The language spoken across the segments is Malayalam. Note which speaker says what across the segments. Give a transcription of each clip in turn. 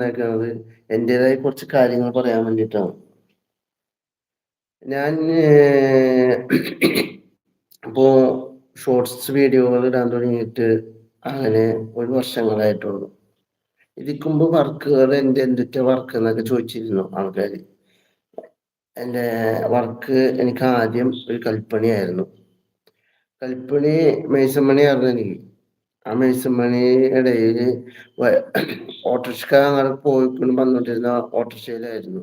Speaker 1: വന്നേക്കുന്നത് എന്റെതായ കുറച്ച് കാര്യങ്ങൾ പറയാൻ വേണ്ടിയിട്ടാണ്. ഞാൻ ഇപ്പോ ഷോർട്സ് വീഡിയോകൾ ഇടാൻ തുടങ്ങിയിട്ട് അങ്ങനെ ഒരു വർഷങ്ങളായിട്ടുള്ളൂ. ഇരിക്കുമ്പോ വർക്കുകൾ എന്റെ എന്തൊക്കെ വർക്ക് എന്നൊക്കെ ചോദിച്ചിരുന്നു ആൾക്കാർ എന്റെ വർക്ക് എനിക്ക് ആദ്യം ഒരു കൽപ്പണിയായിരുന്നു. കൽപ്പണി മേസമണിയായിരുന്നു എനിക്ക്. മേസമണി ഇടയിൽ ഓട്ടോറിക്ഷ അങ്ങനെ പോയിക്കൊണ്ട് വന്നോണ്ടിരുന്ന ഓട്ടോറിക്ഷയിലായിരുന്നു.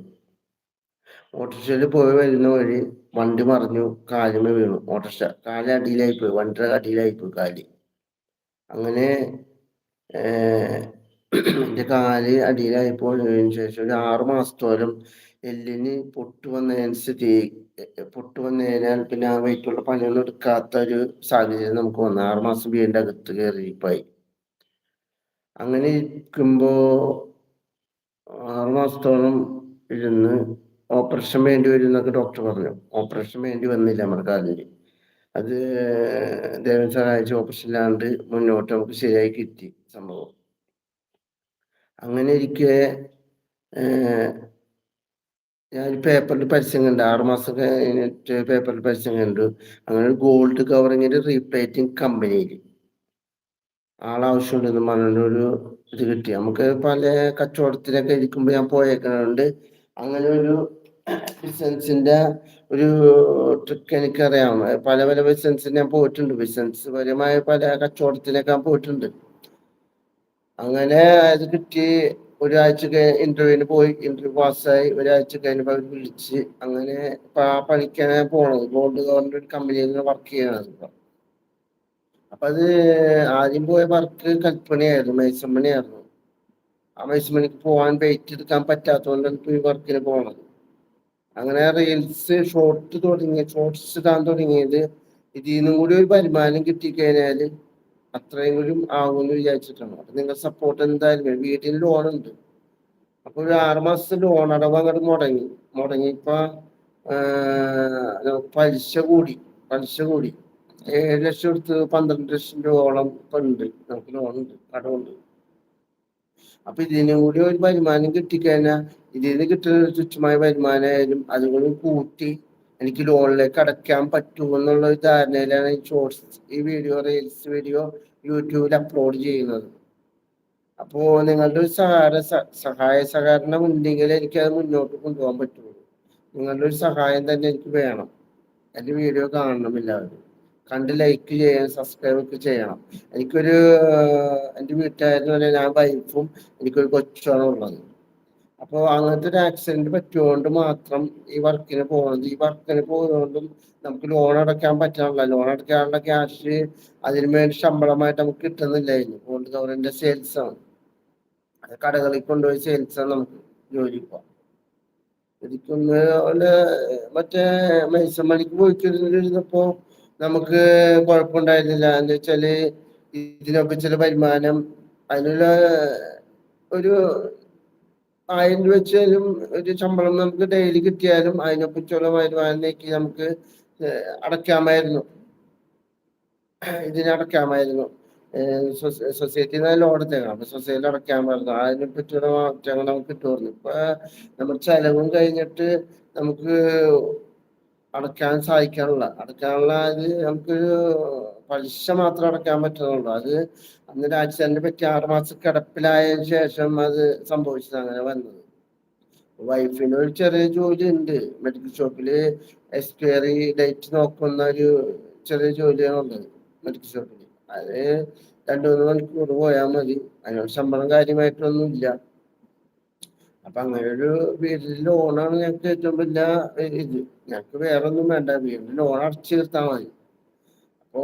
Speaker 1: ഓട്ടോറിക്ഷയിൽ പോയി വരുന്ന വഴി വണ്ടി മറിഞ്ഞു കാലുമേ വീണു. ഓട്ടോറിക്ഷ കാൽ അടിയിലായി പോയി വണ്ടിയുടെ അടിയിലായി പോയി കാൽ. അങ്ങനെ എന്റെ കാൽ അടിയിലായി പോയതിനു ശേഷം ഒരു ആറു മാസത്തോളം എല്ലിന് പൊട്ടു വന്നതനുസരിച്ച് പൊട്ടു വന്നതിനാൽ പിന്നെ ആ വെയിറ്റുള്ള പണിയൊന്നും എടുക്കാത്ത ഒരു സാഹചര്യം നമുക്ക് വന്നു. ആറു മാസം വീടിന്റെ അകത്ത് കയറിയിപ്പായി അങ്ങനെ ഇരിക്കുമ്പോ ആറു മാസത്തോളം ഇരുന്ന് ഓപ്പറേഷൻ വേണ്ടി വരും എന്നൊക്കെ ഡോക്ടർ പറഞ്ഞു. ഓപ്പറേഷൻ വേണ്ടി വന്നില്ല നമ്മുടെ കാലിന് അത് ദൈവം സഹായിച്ച് ഓപ്പറേഷൻ ഇല്ലാണ്ട് മുന്നോട്ട് നമുക്ക് ശരിയായി കിട്ടി സംഭവം. അങ്ങനെ ഇരിക്കെ ഞാൻ പേപ്പറിൽ പരസ്യം കണ്ടു ആറുമാസം കഴിഞ്ഞിട്ട് പേപ്പറിൽ പരസ്യം കണ്ടു അങ്ങനെ ഗോൾഡ് കവറിങ്ങിന്റെ റീപ്ലേറ്റിംഗ് കമ്പനിയിൽ ആളാവശ്യമുണ്ടെന്ന് പറഞ്ഞൊരു ഇത് കിട്ടി. നമുക്ക് പല കച്ചവടത്തിലൊക്കെ ഇരിക്കുമ്പോൾ ഞാൻ പോയേക്കുന്നുണ്ട് അങ്ങനെ ഒരു ബിസിനസിന്റെ ഒരു ട്രിക്ക് എനിക്കറിയാം. പല പല ബിസിനസ്സിന് ഞാൻ പോയിട്ടുണ്ട്. ബിസിനസ് പരമായ പല കച്ചവടത്തിലൊക്കെ ഞാൻ പോയിട്ടുണ്ട്. അങ്ങനെ അത് കിട്ടി ഒരാഴ്ച ഇന്റർവ്യൂവിന് പോയി ഇന്റർവ്യൂ പാസ്സായി ഒരാഴ്ച കഴിഞ്ഞപ്പോൾ അവർ വിളിച്ച് അങ്ങനെ ഇപ്പൊ ആ പോണത്. ഗോൾഡ് ഗവൺമെന്റ് ഒരു കമ്പനിയിൽ വർക്ക് ചെയ്യണത് ഇപ്പൊ. അപ്പൊ അത് ആദ്യം പോയ വർക്ക് കൽപ്പണിയായിരുന്നു മേസമ്മണിയായിരുന്നു ആ മേസമ്മണിക്ക് പോകാൻ വെയിറ്റ് എടുക്കാൻ പറ്റാത്തതുകൊണ്ടാണ് ഇപ്പൊ ഈ വർക്കിന് പോണത്. അങ്ങനെ റീൽസ് ഷോർട്ട് തുടങ്ങിയ ഷോർട്സ് ഇടാൻ തുടങ്ങിയത് ഇതിൽ നിന്നും കൂടി ഒരു വരുമാനം കിട്ടിക്കഴിഞ്ഞാൽ അത്രയും കൂടി ആകുമെന്ന് വിചാരിച്ചിട്ടാണ്. അപ്പൊ നിങ്ങൾ സപ്പോർട്ട് എന്തായാലും വീട്ടിൽ ലോൺ ഉണ്ട് അപ്പൊ ഒരു ആറ് മാസത്തെ ലോൺ അടവ് അങ്ങോട്ട് മുടങ്ങി. മുടങ്ങിയപ്പോ പലിശ കൂടി. പലിശ കൂടി. ഏഴ് ലക്ഷം എടുത്ത് പന്ത്രണ്ട് ലക്ഷം രൂപയോളം ഇപ്പൊ ഉണ്ട്. നമുക്ക് ലോൺ ഉണ്ട് കടമുണ്ട് അപ്പൊ ഇതിനും കൂടി ഒരു വരുമാനം കിട്ടിക്കഴിഞ്ഞാൽ ഇതിൽ നിന്ന് കിട്ടുന്ന തുച്ഛമായ വരുമാനമായാലും അതുകൊണ്ട് കൂട്ടി എനിക്ക് ലോണിലേക്ക് അടയ്ക്കാൻ പറ്റുമെന്നുള്ള ഒരു ധാരണയിലാണ് ഈ ഷോർട്സ് ഈ വീഡിയോ റീൽസ് വീഡിയോ യൂട്യൂബിൽ അപ്ലോഡ് ചെയ്യുന്നത്. അപ്പോൾ നിങ്ങളുടെ ഒരു സഹായ സഹായ സഹകരണം ഉണ്ടെങ്കിൽ എനിക്കത് മുന്നോട്ട് കൊണ്ടുപോകാൻ പറ്റുള്ളൂ. നിങ്ങളുടെ ഒരു സഹായം തന്നെ എനിക്ക് വേണം. എന്റെ വീഡിയോ കാണണം എല്ലാവരും കണ്ട് ലൈക്ക് ചെയ്യണം സബ്സ്ക്രൈബ് ഒക്കെ ചെയ്യണം. എനിക്കൊരു എന്റെ വീട്ടുകാരെന്ന് പറഞ്ഞാൽ ഞാൻ വൈഫും എനിക്കൊരു കൊച്ചാണ് ഉള്ളത്. അപ്പോൾ അങ്ങനത്തെ ഒരു ആക്സിഡന്റ് പറ്റുകൊണ്ട് മാത്രം ഈ വർക്കിന് പോകുന്നത് ഈ വർക്കിന് പോകുന്നതുകൊണ്ടും നമുക്ക് ലോൺ അടയ്ക്കാൻ പറ്റാനുള്ള ലോൺ അടയ്ക്കാനുള്ള ക്യാഷ് അതിന് വേണ്ടി ശമ്പളമായിട്ട് നമുക്ക് കിട്ടുന്നില്ലായിരുന്നു ഗോൾഡ് കവറിന്റെ സെയിൽസ് ആണ്. അത് കടകളിൽ കൊണ്ടുപോയി സെയിൽസ് ആണ് നമുക്ക് ജോലി പോവാം. മറ്റേ മൈസമ്മണിക്ക് പോയിക്കൊണ്ടിരുന്നപ്പോ നമുക്ക് കുഴപ്പമുണ്ടായിരുന്നില്ല എന്താ വെച്ചാൽ ഇതിനൊക്കെ ചില വരുമാനം അതിനുള്ള ഒരു ആയിരം രൂപ വെച്ചാലും ഒരു ശമ്പളം നമുക്ക് ഡെയിലി കിട്ടിയാലും അതിനെക്കുറിച്ചുള്ള വരുമാനത്തേക്ക് നമുക്ക് അടയ്ക്കാമായിരുന്നു. ഇതിനടയ്ക്കാമായിരുന്നു സൊസൈറ്റി ലോൺ എടുത്തേക്കണം. അപ്പൊ സൊസൈറ്റി അടയ്ക്കാമായിരുന്നു അതിനെ പറ്റിയുള്ള മാറ്റങ്ങൾ നമുക്ക് കിട്ടുമായിരുന്നു. ഇപ്പൊ നമ്മുടെ ചെലവും കഴിഞ്ഞിട്ട് നമുക്ക് അടയ്ക്കാൻ സാധിക്കാനുള്ള അടയ്ക്കാനുള്ള അത് നമുക്ക് പലിശ മാത്രം അടയ്ക്കാൻ പറ്റുന്നുള്ളൂ. അത് അന്ന് രാജ്യസേനെ പറ്റി ആറുമാസം കിടപ്പിലായതിനു ശേഷം അത് സംഭവിച്ചത് അങ്ങനെ വന്നത്. വൈഫിന് ഒരു ചെറിയ ജോലി ഉണ്ട്. മെഡിക്കൽ ഷോപ്പിൽ എക്സ്പയറി ഡേറ്റ് നോക്കുന്ന ഒരു ചെറിയ ജോലിയാണ് ഉള്ളത് മെഡിക്കൽ ഷോപ്പിൽ അത് രണ്ടു മൂന്ന് മണിക്കൂർ പോയാൽ മതി. അതിനോട് ശമ്പളം കാര്യമായിട്ടൊന്നും ഇല്ല അപ്പൊ അങ്ങനെ ഒരു വീട്ടിൽ ലോണാണ് ഞങ്ങൾക്ക് ഏറ്റവും വലിയ ഇത്. ഞങ്ങൾക്ക് വേറെ ഒന്നും വേണ്ട. വീട്ടിൽ ലോൺ അടച്ചു തീർത്താൽ മതി. അപ്പോ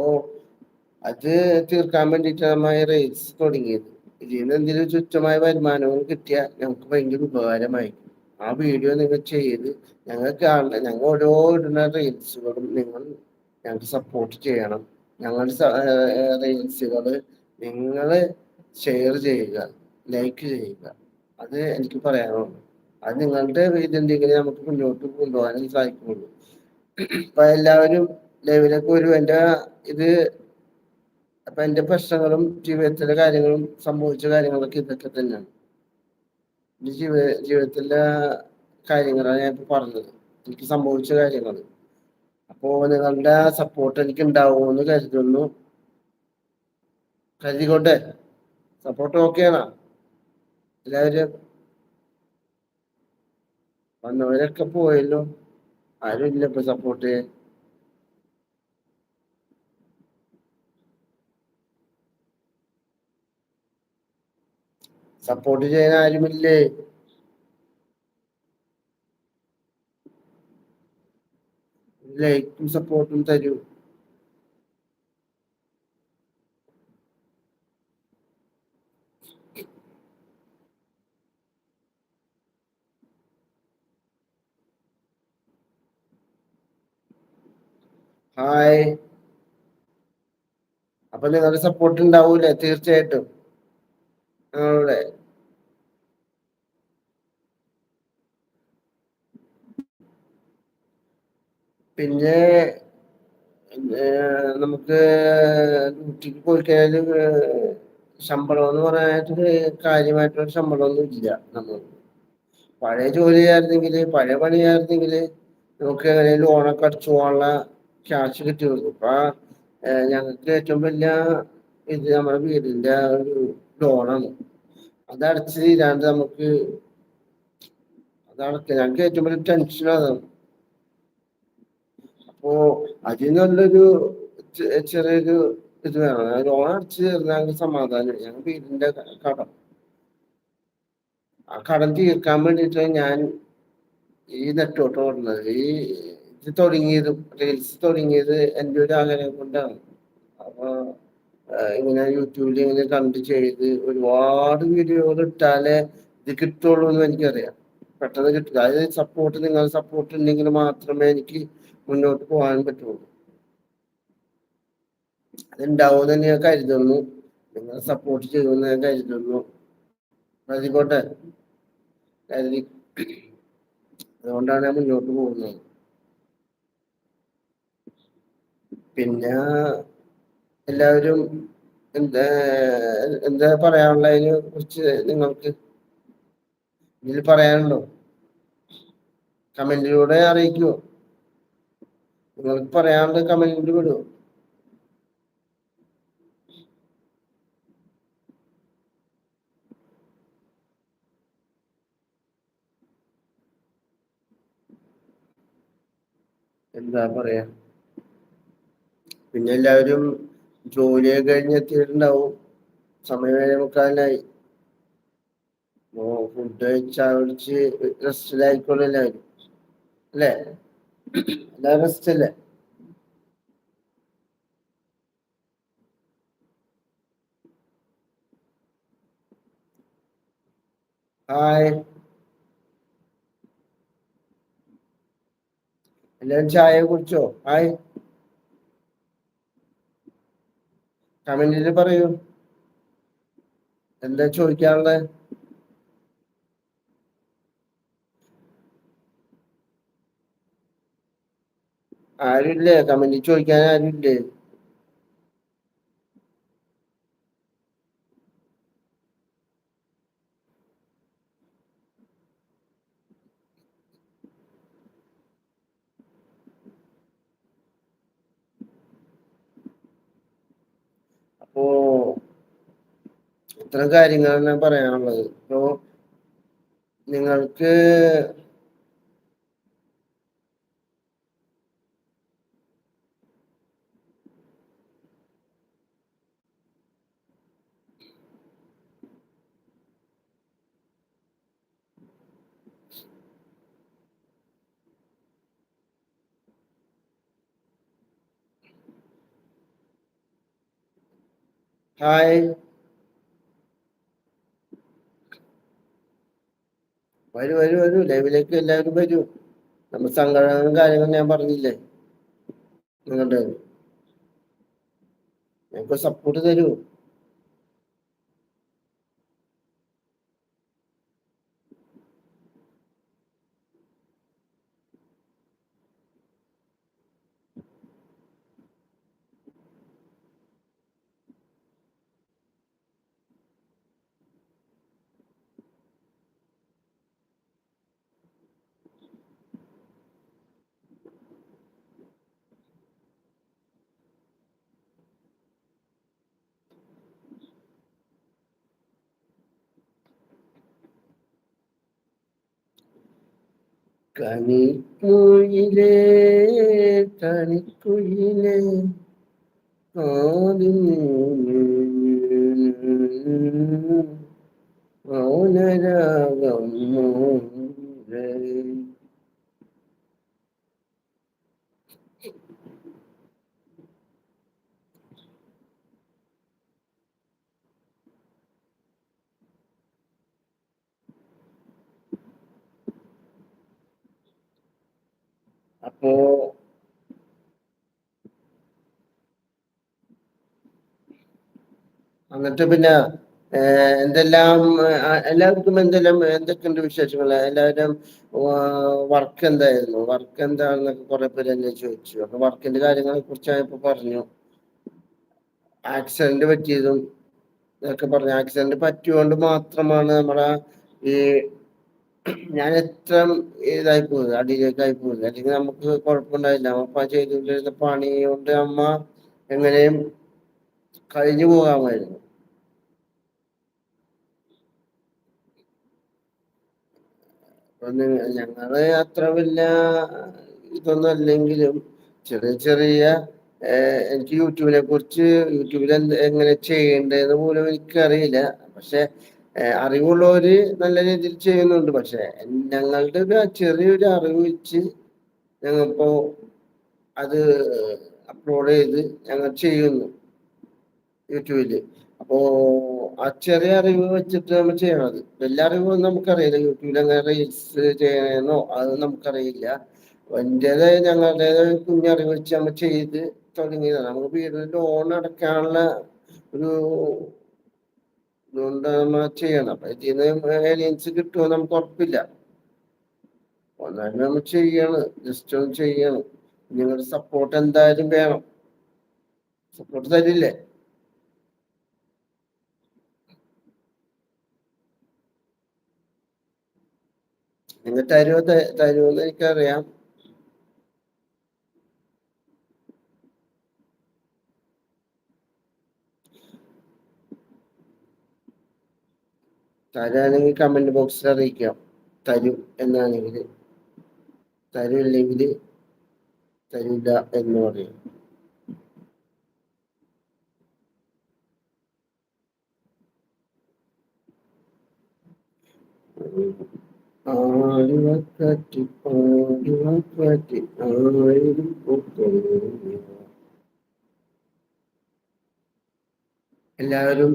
Speaker 1: അത് തീർക്കാൻ വേണ്ടിയിട്ട് നമ്മൾ റേസ് തുടങ്ങിയത്. ഇതിൽ നിന്ന് എന്തെങ്കിലും ചുറ്റമായ വരുമാനവും കിട്ടിയാൽ ഞങ്ങൾക്ക് ഭയങ്കര ഉപകാരമായി. ആ വീഡിയോ നിങ്ങൾ ചെയ്ത് ഞങ്ങൾക്ക് ഞങ്ങൾ ഓരോ ഇടുന്ന റീൽസുകളും നിങ്ങൾ ഞങ്ങൾക്ക് സപ്പോർട്ട് ചെയ്യണം. ഞങ്ങളുടെ റീൽസുകൾ നിങ്ങൾ ഷെയർ ചെയ്യുക ലൈക്ക് ചെയ്യുക. അത് എനിക്ക് പറയാനുള്ളൂ. അത് നിങ്ങളുടെ ഇതെന്തെങ്കിലും നമുക്ക് മുന്നോട്ട് കൊണ്ടുപോകാനും സാധിക്കുള്ളൂ അപ്പൊ എല്ലാവരും ലൈവിലേക്ക് വരും. എന്റെ ഇത് അപ്പൊ എന്റെ പ്രശ്നങ്ങളും ജീവിതത്തിലെ കാര്യങ്ങളും സംഭവിച്ച കാര്യങ്ങളൊക്കെ ഇതൊക്കെ തന്നെയാണ്. എന്റെ ജീവിത ജീവിതത്തിലെ കാര്യങ്ങളാണ് ഞാൻ ഇപ്പൊ പറഞ്ഞത്. എനിക്ക് സംഭവിച്ച കാര്യങ്ങൾ അപ്പോ നിങ്ങളുടെ സപ്പോർട്ട് എനിക്ക് ഉണ്ടാവുമെന്ന് കരുതുന്നു. കരുതിക്കോട്ടെ? സപ്പോർട്ട് ഓക്കെയാണോ എല്ലാവരും വന്നവരൊക്കെ പോയല്ലോ. ആരും ഇല്ല ഇപ്പൊ സപ്പോർട്ട് ചെയ്യാൻ. സപ്പോർട്ട് ചെയ്യാൻ ആരുമില്ലേ? ലൈക്കും സപ്പോർട്ടും തരൂ. ഹായ് അപ്പൊ നിങ്ങളുടെ സപ്പോർട്ട് ഉണ്ടാവൂലേ തീർച്ചയായിട്ടും. നിങ്ങളുടെ പിന്നെ നമുക്ക് ഡ്യൂട്ടിക്ക് പോയി കഴിഞ്ഞാൽ ശമ്പളം എന്ന് പറയാനായിട്ട് കാര്യമായിട്ടുള്ള ശമ്പളമൊന്നും ഇല്ല നമ്മൾ പഴയ ജോലിയായിരുന്നെങ്കിൽ പഴയ പണിയായിരുന്നെങ്കിൽ നമുക്ക് എങ്ങനെയും ലോണൊക്കെ അടിച്ചു പോകാനുള്ള ക്യാഷ് കിട്ടി വന്നു ഇപ്പൊ ഞങ്ങൾക്ക് ഏറ്റവും വലിയ ഇത് നമ്മുടെ വീടിന്റെ ഒരു ലോണാണ്. അത് അടച്ചു തീരാണ്ട് നമുക്ക് അതടക്ക ഞങ്ങൾക്ക് ഏറ്റവും വലിയ ടെൻഷൻ അതാണ് അപ്പോ അതിൽ നല്ലൊരു ചെറിയൊരു ഇത് വേണം. ലോൺ അടച്ചു തീർന്നാൽ സമാധാനം ഞങ്ങൾ വീടിന്റെ കടം. ആ കടം തീർക്കാൻ വേണ്ടിയിട്ടാണ് ഞാൻ ഈ നെറ്റോട്ട് ഓടുന്നത്. ഈ ഇത് തുടങ്ങിയതും റീൽസ് തുടങ്ങിയത് എന്റെ ഒരു ആഗ്രഹം കൊണ്ടാണ്. അപ്പൊ ഇങ്ങനെ യൂട്യൂബിൽ ഇങ്ങനെ കണ്ട് ചെയ്ത് ഒരുപാട് വീഡിയോകൾ ഇട്ടാലേ ഇത് കിട്ടുള്ളൂ എന്ന് എനിക്കറിയാം. പെട്ടെന്ന് കിട്ടില്ല അതായത് സപ്പോർട്ട് നിങ്ങൾ സപ്പോർട്ട് ഉണ്ടെങ്കിൽ മാത്രമേ എനിക്ക് മുന്നോട്ട് പോകാൻ പറ്റുള്ളൂ. അതുണ്ടാവുമെന്ന് ഞാൻ കരുതുന്നു. നിങ്ങൾ സപ്പോർട്ട് ചെയ്യുമെന്ന് ഞാൻ കരുതുന്നു. കരുതിക്കോട്ടെ കരുതി. അതുകൊണ്ടാണ് ഞാൻ മുന്നോട്ട് പോകുന്നത്. പിന്നെ എല്ലാവരും എന്താ എന്താ പറയാനുള്ളതിനെ കുറിച്ച് നിങ്ങൾക്ക് ഇതിൽ പറയാനുണ്ടോ? കമന്റിലൂടെ അറിയിക്കുമോ നിങ്ങൾക്ക് പറയാനുണ്ട് കമന്റിൽ വിടുമോ എന്താ പറയാ? പിന്നെ എല്ലാവരും ജോലിയൊക്കെ കഴിഞ്ഞ് എത്തിയിട്ടുണ്ടാവും സമയം ഏഴേ മുക്കാലിനായി ഓ ഫുഡ് കഴിച്ചാ വിളിച്ച് റെസ്റ്റിലായിക്കോളും എല്ലാവരും. അല്ലേ? എല്ലാവരും റെസ്റ്റ് അല്ലേ ഹായ്. എല്ലാവരും ചായ കുടിച്ചോ? ഹായ്. കമന്റിൽ പറയൂ. എന്താ ചോദിക്കാനുള്ളത് ആരുമില്ലേ കമന്റിൽ ചോദിക്കാൻ ആരുമില്ലേ അപ്പോ ഇത്തരം കാര്യങ്ങളാണ് ഞാൻ പറയാനുള്ളത്. ഇപ്പോ നിങ്ങൾക്ക് ഹായ്. വരൂ വരൂ വരൂ. ലൈവിലേക്ക് എല്ലാവരും വരൂ. നമ്മൾ സംഘടനകളും കാര്യങ്ങളും ഞാൻ പറഞ്ഞില്ലേ? നിങ്ങളുടെ ഞങ്ങൾക്ക് സപ്പോർട്ട് തരൂ. കണിക്കുയിലേ കണിക്കുയിലേ മൗനരാഗം അപ്പോ എന്നിട്ട് പിന്നെ എന്തെല്ലാം എല്ലാവർക്കും എന്തെല്ലാം എന്തൊക്കെയുണ്ട് വിശേഷങ്ങൾ? എല്ലാവരും വർക്ക് എന്തായിരുന്നു? വർക്ക് എന്താണെന്നൊക്കെ കുറെ പേര് എന്നെ ചോദിച്ചു. അപ്പൊ വർക്കിന്റെ കാര്യങ്ങളെ കുറിച്ച് ഇപ്പൊ പറഞ്ഞു. ആക്സിഡന്റ് പറ്റിയതും ഇതൊക്കെ പറഞ്ഞു. ആക്സിഡന്റ് പറ്റിയോണ്ട് മാത്രമാണ് നമ്മളെ ഈ ഞാൻ എത്ര ഇതായി പോകുന്നത് അടിയിലേക്ക് ആയി പോകുന്നത് അല്ലെങ്കിൽ നമുക്ക് കുഴപ്പമുണ്ടായില്ല. അമ്മ ചെയ്തുകൊണ്ടിരുന്ന പണി കൊണ്ട് അമ്മ എങ്ങനെയും കഴിഞ്ഞു പോകാമായിരുന്നു. ഞങ്ങൾ അത്ര വലിയ ഇതൊന്നും അല്ലെങ്കിലും ചെറിയ ചെറിയ എനിക്ക് യൂട്യൂബിനെ കുറിച്ച് യൂട്യൂബിൽ എങ്ങനെ ചെയ്യേണ്ടതെന്ന് പോലും എനിക്കറിയില്ല. പക്ഷെ അറിവുള്ളവര് നല്ല രീതിയിൽ ചെയ്യുന്നുണ്ട്. പക്ഷെ ഞങ്ങളുടെ ഒരു ചെറിയൊരു അറിവ് വെച്ച് ഞങ്ങളിപ്പോ അത് അപ്ലോഡ് ചെയ്ത് ഞങ്ങൾ ചെയ്യുന്നു യൂട്യൂബിൽ. അപ്പോ ആ ചെറിയ അറിവ് വെച്ചിട്ട് നമ്മൾ ചെയ്യണത് വലിയ അറിവ് നമുക്കറിയില്ല. യൂട്യൂബിൽ അങ്ങനെ റീൽസ് ചെയ്യണമെന്നോ അത് നമുക്കറിയില്ല. എന്റേതായ ഞങ്ങളുടേതായ കുഞ്ഞറിവ് വെച്ച് നമ്മൾ ചെയ്ത് തുടങ്ങിയതാണ്. നമുക്ക് വീടിന് ലോൺ അടക്കാനുള്ള ഒരു അതുകൊണ്ട് നമ്മൾ ചെയ്യണം. അപ്പൊ ചെയ്യുന്ന ഏലിയൻസ് കിട്ടുമോ നമുക്ക് ഉറപ്പില്ല. ഒന്നാലും നമ്മൾ ചെയ്യണം. ജസ്റ്റ് ഒന്ന് ചെയ്യണം. നിങ്ങളുടെ സപ്പോർട്ട് എന്തായാലും വേണം. സപ്പോർട്ട് തരില്ലേ? നിങ്ങൾ തരുമോ തരുമോ എന്ന് എനിക്കറിയാം. തരാണെങ്കിൽ കമന്റ് ബോക്സിൽ അറിയിക്കാം. തരും എന്നാണെങ്കിൽ. തരില്ലെങ്കിൽ തരില്ല എന്ന് പറയും. എല്ലാവരും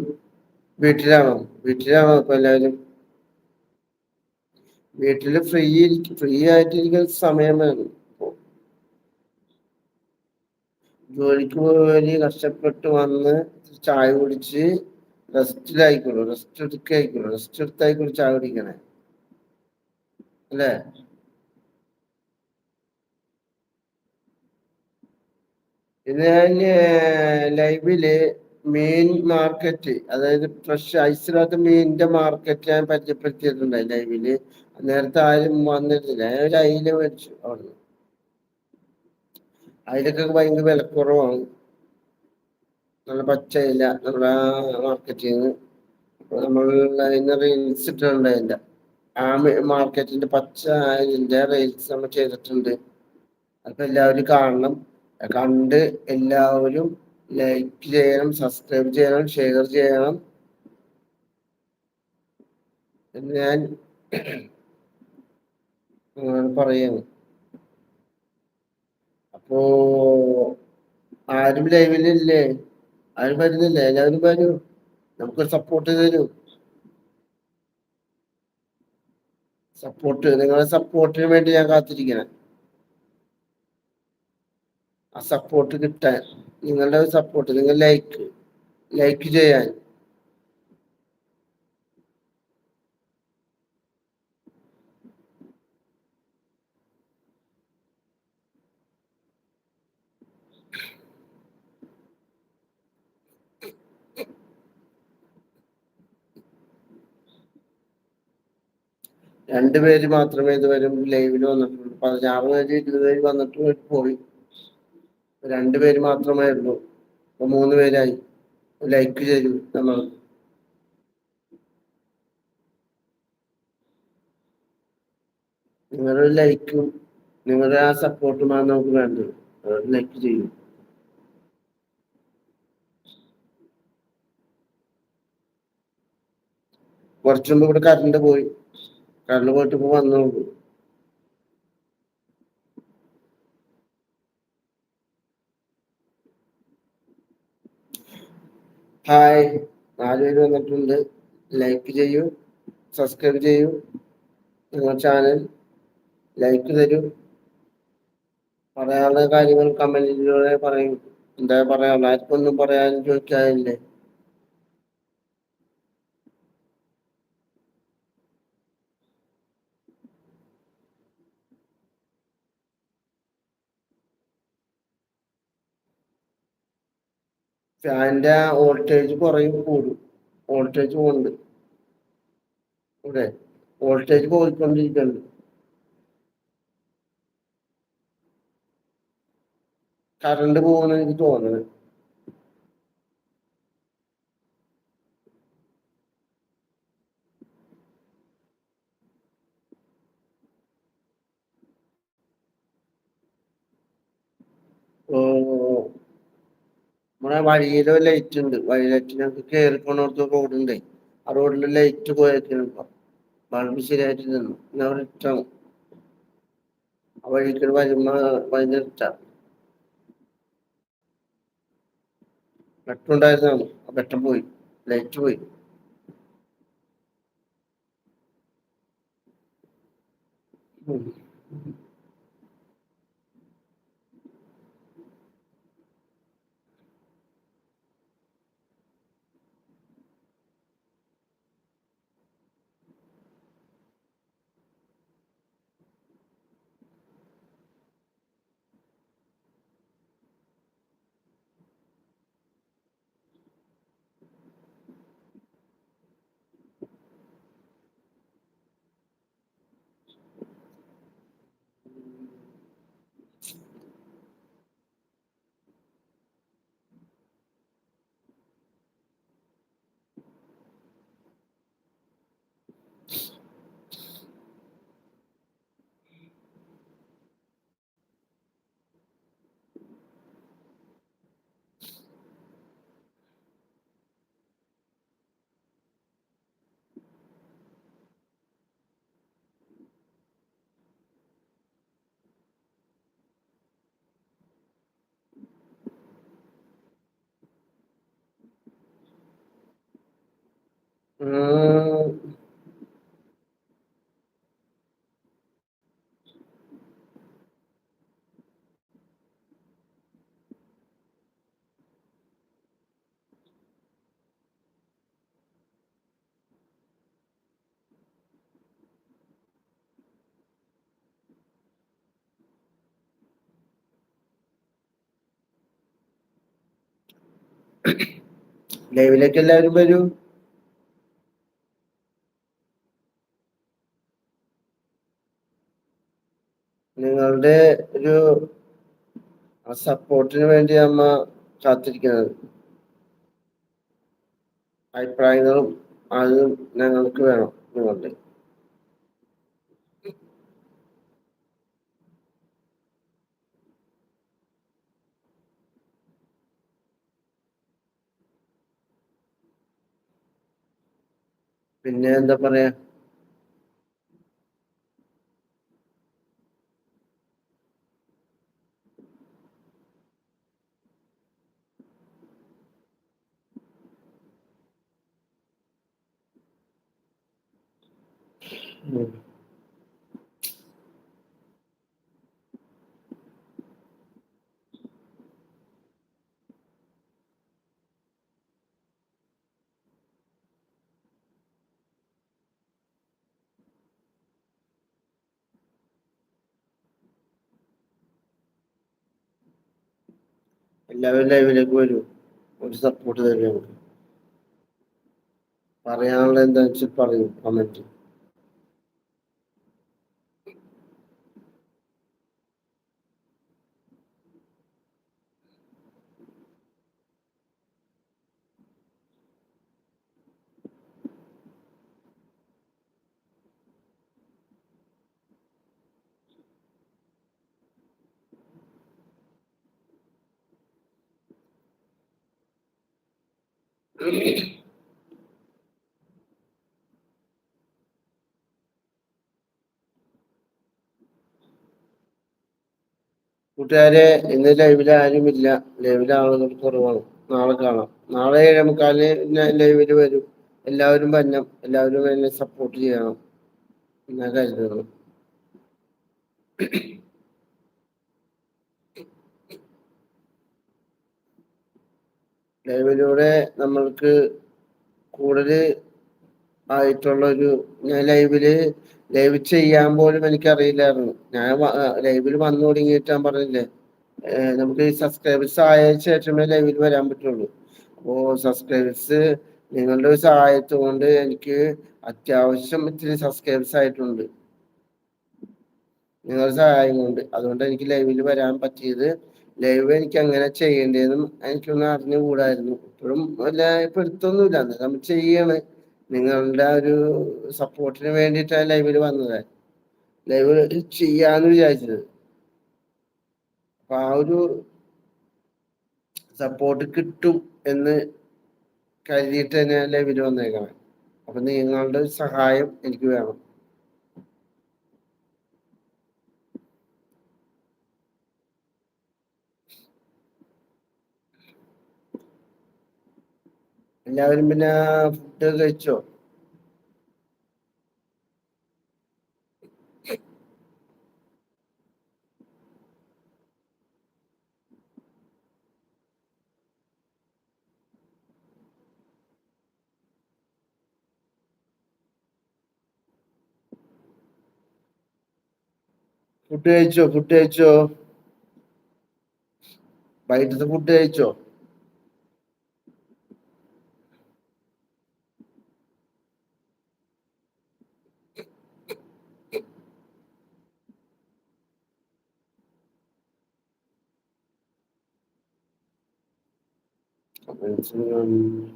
Speaker 1: വീട്ടിലാണോ? വീട്ടിലാണോ ഇപ്പൊ എല്ലാവരും? വീട്ടിൽ ഫ്രീ ഫ്രീ ആയിട്ടിരിക്കുന്ന സമയം വേണം ജോലിക്ക് പോയി കഷ്ടപ്പെട്ട് വന്ന് ചായ കുടിച്ച് റെസ്റ്റിലായിക്കോളൂ റെസ്റ്റ് എടുക്കായിക്കോളൂ റെസ്റ്റ് എടുത്തായിക്കോളൂ ചായ കുടിക്കണേ. അല്ലേ? ഇത് ഞാൻ ലൈവിൽ മീൻ മാർക്കറ്റ് അതായത് ഫ്രഷ് ഐസിനകത്ത് മീനിന്റെ മാർക്കറ്റ് ഞാൻ പരിചയപ്പെടുത്തിയിട്ടുണ്ട് ലൈവിൽ നേരത്തെ ആരും വന്നിട്ടില്ല. ഞാൻ ഒരു അയില മേടിച്ചു അവിടുന്ന്. അയിലൊക്കെ ഭയങ്കര വിലക്കുറവാണ് നല്ല പച്ച ഇല നമ്മുടെ മാർക്കറ്റിൽ നിന്ന്. നമ്മൾ അതിന് റീൽസ് ഇട്ടിട്ടുണ്ട് അതിന്റെ ആ മാർക്കറ്റിന്റെ പച്ച അതിന്റെ റീൽസ് നമ്മൾ ചെയ്തിട്ടുണ്ട്. അപ്പം എല്ലാവരും കാണണം. കണ്ട് എല്ലാവരും ലൈക്ക് ചെയ്യണം സബ്സ്ക്രൈബ് ചെയ്യണം ഷെയർ ചെയ്യണം. ഞാൻ പറയുന്നു അപ്പോ ആരും ലൈവിലില്ലേ ആരും വരുന്നില്ലേ? എല്ലാവരും വരൂ. നമുക്ക് സപ്പോർട്ട് തരൂ. സപ്പോർട്ട് നിങ്ങളുടെ സപ്പോർട്ടിന് വേണ്ടി ഞാൻ കാത്തിരിക്കണം. ആ സപ്പോർട്ട് കിട്ടാൻ. നിങ്ങളുടെ സപ്പോർട്ട് നിങ്ങൾ ലൈക്ക് ലൈക്ക് ചെയ്യാൻ. രണ്ടുപേര് മാത്രമേ ഇതുവരെ ലൈവിൽ വന്നിട്ടുള്ളൂ. പതിനാറ് പേര് ഇരുപത് പേര് വന്നിട്ട് പോയി. രണ്ടുപേര് മാത്രമേ ഉള്ളൂ അപ്പൊ മൂന്ന് പേരായി. ലൈക്ക് ചെയ്തു നമ്മൾ നിങ്ങളുടെ ലൈക്കും നിങ്ങളുടെ ആ സപ്പോർട്ടുമാണ് നമുക്ക് വേണ്ടത് ലൈക്ക് ചെയ്യും. കുറച്ചു മുമ്പ് ഇവിടെ കറണ്ട് പോയി. കറണ്ട് പോയിട്ട് ഇപ്പൊ വന്നോളൂ ഹായ്. നാല് പേര് വന്നിട്ടുണ്ട്. ലൈക്ക് ചെയ്യൂ. സബ്സ്ക്രൈബ് ചെയ്യൂ. നിങ്ങൾ ചാനൽ ലൈക്ക് തരൂ. പറയാനുള്ള കാര്യങ്ങൾ കമന്റിലൂടെ പറയും. എന്താ പറയാനുള്ള ആർക്കൊന്നും പറയാൻ ചോദിക്കാനില്ലേ? ഫാനിന്റെ വോൾട്ടേജ് കുറയും കൂടും. വോൾട്ടേജ് പോകുന്നുണ്ട് ഇവിടെ വോൾട്ടേജ് പോയിക്കൊണ്ടിരിക്കുന്നുണ്ട്. കറണ്ട് പോകുന്ന എനിക്ക് തോന്നുന്നത് നമ്മുടെ വഴിയിൽ ലൈറ്റ് ഉണ്ട്. വഴി ലൈറ്റ് ഞങ്ങൾക്ക് കയറി പോണോടത്ത് റോഡുണ്ട് ആ റോഡിൽ ലൈറ്റ് പോയേക്കാണ്. ഇപ്പൊ ബൾബ് ശരിയായിട്ട് നിന്നു. ഞാൻ അവിടെ ഇട്ടാവും ആ വഴിക്ക് വരുമ്പോ ഭയങ്കര ഇട്ടാ വെട്ടുണ്ടായിരുന്നാണ് ആ വെട്ടം പോയി. ലൈറ്റ് പോയി. ഉം. ലൈവിലേക്ക് എല്ലാവരും വരൂ. നിങ്ങളുടെ ഒരു സപ്പോർട്ടിന് വേണ്ടി അമ്മ കാത്തിരിക്കുന്നത്. അഭിപ്രായങ്ങളും അതും ഞങ്ങൾക്ക് വേണം നിങ്ങളുടെ. പിന്നെ എന്താ പറയാ? എല്ലാവരും ലൈവിലേക്ക് വരൂ. ഒരു സപ്പോർട്ട് തരും നമുക്ക് പറയാനുള്ള എന്താ വെച്ചാൽ പറയൂ കമന്റ് കൂട്ടുകാരെ ഇന്ന് ലൈവിൽ ആരുമില്ല. ലൈവിൽ ആളുകൾ കുറവാണ്. നാളെ കാണാം. നാളെ ഏഴേമുക്കാലിന് ലൈവിൽ വരും. എല്ലാവരും വന്നം എല്ലാവരും എന്നെ സപ്പോർട്ട് ചെയ്യണം. എന്നാ കരുതുന്നു. ലൈവിലൂടെ നമ്മൾക്ക് കൂടുതൽ ആയിട്ടുള്ള ഒരു ഞാൻ ലൈവിൽ ലൈവ് ചെയ്യാൻ പോലും എനിക്കറിയില്ലായിരുന്നു. ഞാൻ ലൈവിൽ വന്നു തുടങ്ങിയിട്ട് ഞാൻ പറഞ്ഞില്ലേ നമുക്ക് ഈ സബ്സ്ക്രൈബേഴ്സ് ആയ ശേഷമേ ലൈവിൽ വരാൻ പറ്റുള്ളൂ. അപ്പോൾ സബ്സ്ക്രൈബേഴ്സ് നിങ്ങളുടെ ഒരു സഹായത്വം എനിക്ക് അത്യാവശ്യം ഇത്തിരി സബ്സ്ക്രൈബേഴ്സ് ആയിട്ടുണ്ട്. നിങ്ങളുടെ സഹായം കൊണ്ട്. അതുകൊണ്ട് എനിക്ക് ലൈവിൽ വരാൻ പറ്റിയത് ലൈവ് എനിക്ക് അങ്ങനെ ചെയ്യേണ്ടതെന്നും എനിക്കൊന്ന് അറിഞ്ഞുകൂടായിരുന്നു. ഇപ്പോഴും വല്ല ഇപ്പൊ എടുത്തൊന്നുമില്ല നമ്മൾ ചെയ്യാണ്. നിങ്ങളുടെ ഒരു സപ്പോർട്ടിന് വേണ്ടിയിട്ടാണ് ലൈവിൽ വന്നത്. ലൈവ് ചെയ്യാന്ന് വിചാരിച്ചത്. അപ്പൊ ആ ഒരു സപ്പോർട്ട് കിട്ടും എന്ന് കരുതിയിട്ട് തന്നെ ലൈവിൽ വന്നേക്കണം. അപ്പൊ നിങ്ങളുടെ സഹായം എനിക്ക് വേണം. എല്ലാവരും പിന്നെ ഫുഡ് കഴിച്ചോ? ഫുഡ് കഴിച്ചോ? ഫുഡ് കഴിച്ചോ? വൈകിട്ടത്തെ ഫുഡ് കഴിച്ചോ? 嗯